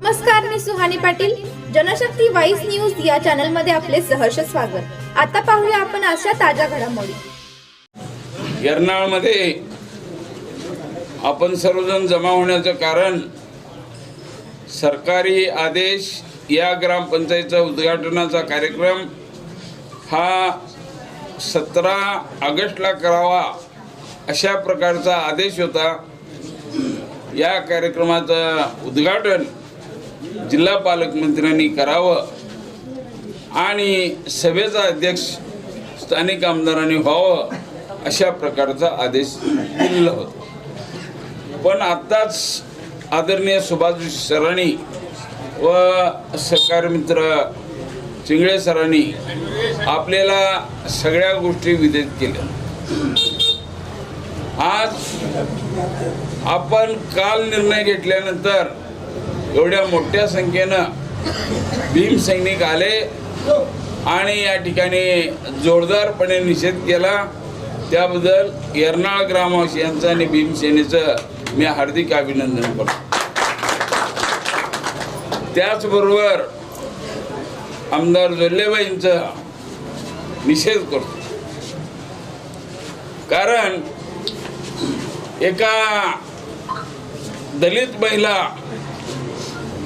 नमस्कार मी Suhani Patil. Janshakti voice news या चॅनलमध्ये आपले सहर्ष स्वागत. आता पाहूया आपण अशा ताज्या घडामोडी. यर्नाळमध्ये आपण सर्वजण जमा होण्याचं कारण सरकारी आदेश या ग्रामपंचायतचा उद्घाटनाचा कार्यक्रम हा सतरा ऑगस्टला करावा अशा प्रकारचा आदेश होता. या कार्यक्रमाचं उद्घाटन जिल्हा पालकमंत्र्यांनी करावं आणि सभेचा अध्यक्ष स्थानिक आमदारांनी व्हावं अशा प्रकारचा आदेश दिलेला होता. पण आत्ताच आदरणीय सुभाष सरांनी व सहकार मित्र चिंगळे सरांनी आपल्याला सगळ्या गोष्टी विदित केल्या. आज आपण काल निर्णय घेतल्यानंतर एवढ्या मोठ्या संख्येनं भीम सैनिक आले आणि या ठिकाणी जोरदारपणे निषेध केला. त्याबद्दल एर्नाळ ग्रामवासियांचं आणि भीमसेनेचं मी हार्दिक अभिनंदन करतो. त्याचबरोबर आमदार जोल्लेबाईंचं निषेध करतो. कारण एका दलित महिला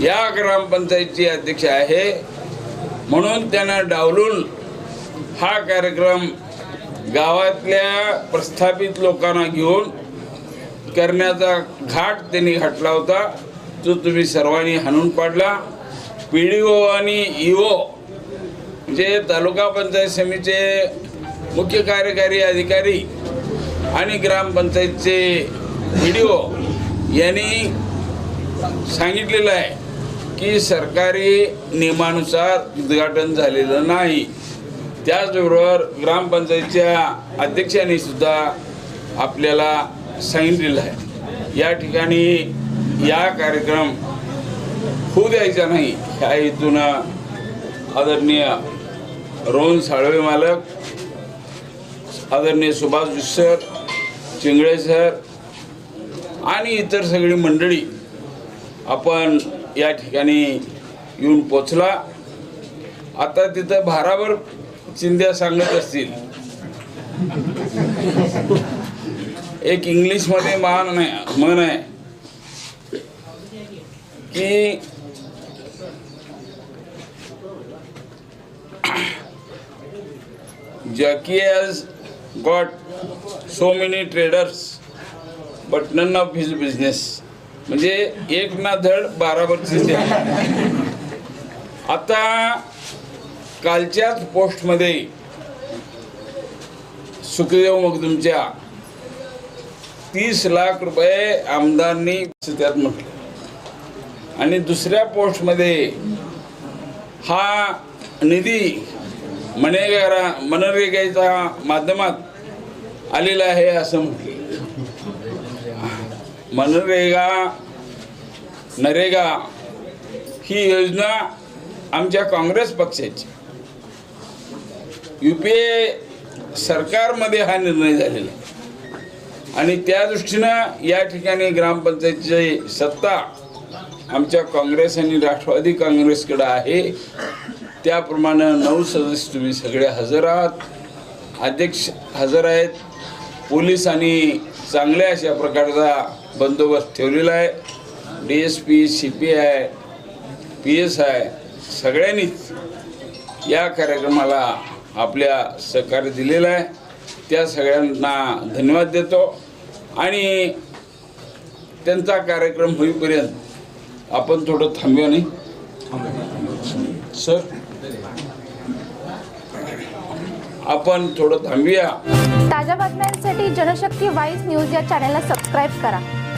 या ग्रामपंचायतची अध्यक्ष आहे. म्हणून त्यांना डावलून हा कार्यक्रम गावातल्या प्रस्थापित लोकांना घेऊन करण्याचा घाट त्यांनी घातला होता तो तुम्ही सर्वांनी हाणून पाडला. पी डी ओ आणि इओ जे तालुका पंचायत समितीचे मुख्य कार्यकारी अधिकारी आणि ग्रामपंचायतचे पी डी ओ यांनी सांगितलेलं आहे की सरकारी नियमानुसार उद्घाटन झालेलं नाही. त्याचबरोबर ग्रामपंचायतच्या अध्यक्षांनी सुद्धा आपल्याला सांगितलेलं आहे. या ठिकाणी या कार्यक्रम होऊ द्यायचा नाही ह्या हेतून आदरणीय रोहन साळवे मालक आदरणीय सुभाष सर चिंगळे सर आणि इतर सगळी मंडळी आपण या ठिकाणी येऊन पोचला. आता तिथं भाराभर चिंध्या सांगत असतील. एक इंग्लिशमध्ये मान आहे म्हण आहे की Jackie has got so many traders but none of his business. म्हणजे एक ना धड बारावरची आता कालच्याच पोस्टमध्ये सुखदेव मगदुमच्या तीस लाख रुपये आमदारांनी त्यात म्हटलं. आणि दुसऱ्या पोस्टमध्ये हा निधी मनेगारा मनरेगाच्या माध्यमात आलेला आहे असं म्हटलं. मनरेगा नरेगा ही योजना आमच्या काँग्रेस पक्षाची. यू पी ए सरकारमध्ये हा निर्णय झालेला आहे. आणि त्या दृष्टीनं या ठिकाणी ग्रामपंचायतीची सत्ता आमच्या काँग्रेस आणि राष्ट्रवादी काँग्रेसकडं आहे त्याप्रमाणे नऊ सदस्य तुम्ही सगळे हजर आहात. अध्यक्ष हजर आहेत. पोलीस आणि चांगल्या अशा प्रकारचा बंदोबस्त ठेवलेला आहे. D S P C P I P S I सगळ्यांनीच या कार्यक्रमाला आपल्या सहकार्य दिलेलं आहे. त्या सगळ्यांना धन्यवाद देतो. आणि त्यांचा कार्यक्रम होईपर्यंत आपण थोडं थांबूया नाही? सर. आपण थोडं थांबूया. ताज्या बातम्यांसाठी जनशक्ती वाईस न्यूज या चॅनलला सबस्क्राईब करा.